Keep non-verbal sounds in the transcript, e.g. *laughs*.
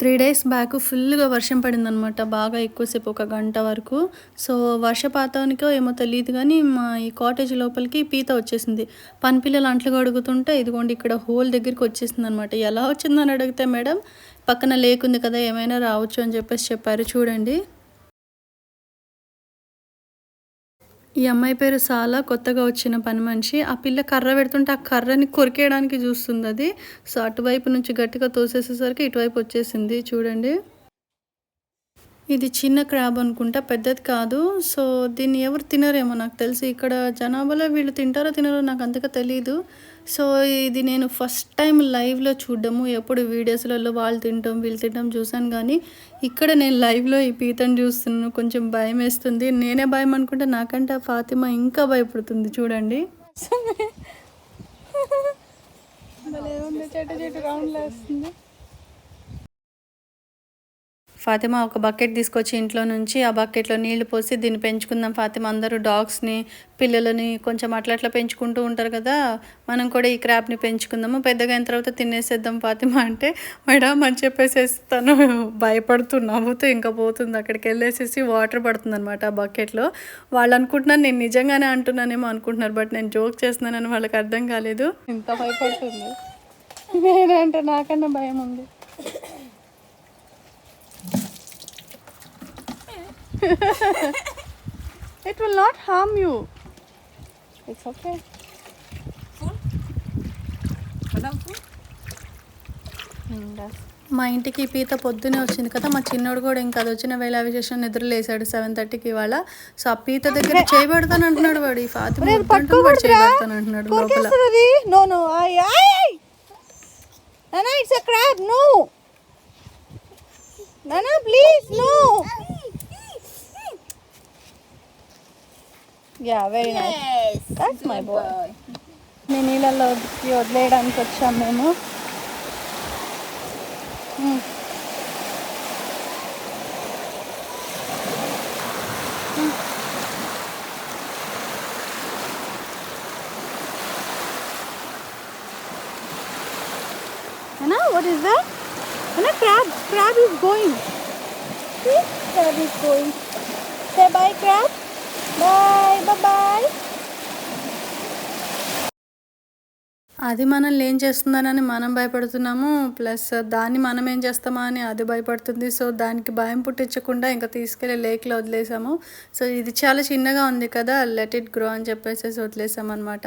Three days back ఫుల్గా వర్షం పడిందనమాట బాగా ఎక్కువసేపు ఒక గంట వరకు. సో వర్షపాతానికో ఏమో తెలియదు కానీ మా ఈ కాటేజ్ లోపలికి పీత వచ్చేసింది. పని పిల్లలు అంట్లు కడుగుతుంటే ఇదిగోండి ఇక్కడ హోల్ దగ్గరికి వచ్చేసింది అనమాట ఎలా వచ్చిందని అడిగితే మేడం పక్కన లేకుంది కదా ఏమైనా రావచ్చు అని చెప్పేసి చెప్పారు. చూడండి. ఈ అమ్మాయి పేరు సాలా కొత్తగా వచ్చిన పని మనిషి. ఆ పిల్ల కర్ర పెడుతుంటే ఆ కర్రని కొరికేయడానికి చూస్తుంది అది. సో అటువైపు నుంచి గట్టిగా తోసేసేసరికి ఇటువైపు వచ్చేసింది. చూడండి. ఇది చిన్న క్రాబ్ అనుకుంటా పెద్దది కాదు. సో దీన్ని ఎవరు తినరేమో నాకు తెలిసి. ఇక్కడ జనాభాలో వీళ్ళు తింటారో తినరో నాకు అంతగా తెలియదు సో ఇది నేను ఫస్ట్ టైం లైవ్లో చూడడము. ఎప్పుడు వీడియోస్లలో వాళ్ళు తింటాం వీళ్ళు తింటాం చూసాను కానీ ఇక్కడ నేను లైవ్లో ఈ పీతను చూస్తున్నాను. కొంచెం భయం వేస్తుంది. నేనే భయం అనుకుంటే నాకంటే ఆ ఫాతిమా ఇంకా భయపడుతుంది. చూడండి. చెట్టు చెట్టు రౌండ్లో వస్తుంది. ఫాతిమా ఒక బకెట్ తీసుకొచ్చి ఇంట్లో నుంచి ఆ బకెట్లో నీళ్ళు పోసి దీన్ని పెంచుకుందాం ఫాతిమా. అందరూ డాగ్స్ని పిల్లలని కొంచెం అట్లా అట్లా పెంచుకుంటూ ఉంటారు కదా. మనం కూడా ఈ క్రాప్ని పెంచుకుందాము. పెద్దగా అయిన తర్వాత తినేసేద్దాం ఫాతిమా అంటే మేడం అని చెప్పేసి తను భయపడుతూ నవ్వుతూ ఇంకా పోతుంది. అక్కడికి వెళ్ళేసేసి వాటర్ పడుతుంది అనమాట ఆ బకెట్లో. వాళ్ళు అనుకుంటున్నారు నేను నిజంగానే అంటున్నానేమో అనుకుంటున్నారు. బట్ నేను జోక్ చేస్తున్నానని వాళ్ళకి అర్థం కాలేదు. ఇంత భయపడుతుంది. నేనంటే నాకన్నా భయం ఉంది. *laughs* it will not harm you. It's okay. మా ఇంటికి పీత పొద్దునే వచ్చింది కదా మా చిన్నోడు కూడా ఇంకా అది వచ్చిన వేళ విశేషం నిద్ర లేసాడు సెవెన్ థర్టీకి ఇవాళ. సో ఆ పీత దగ్గర చేయబడతాను అంటున్నాడు వాడు ఈ ఫాతిమ వాడు చేయబడతాను అంటున్నాడు లోపల. no, Yeah, very nice. That's my boy. నేను నీళ్ళల్లో వదిలేయడానికి వచ్చాం మేము Hmm. Nana, what is that? Nana, crab. Crab is going. See? Crab is going. Say bye, crab. Bye, Bye. అది మనల్ని ఏం చేస్తుందనని మనం భయపడుతున్నాము. ప్లస్ దాన్ని మనం ఏం చేస్తామా అని అది భయపడుతుంది. సో దానికి భయం పుట్టించకుండా ఇంకా తీసుకెళ్ళి లేక్లో వదిలేసాము. సో ఇది చాలా చిన్నగా ఉంది కదా. లెట్ ఇట్ గ్రో అని చెప్పేసి వదిలేసాం అనమాట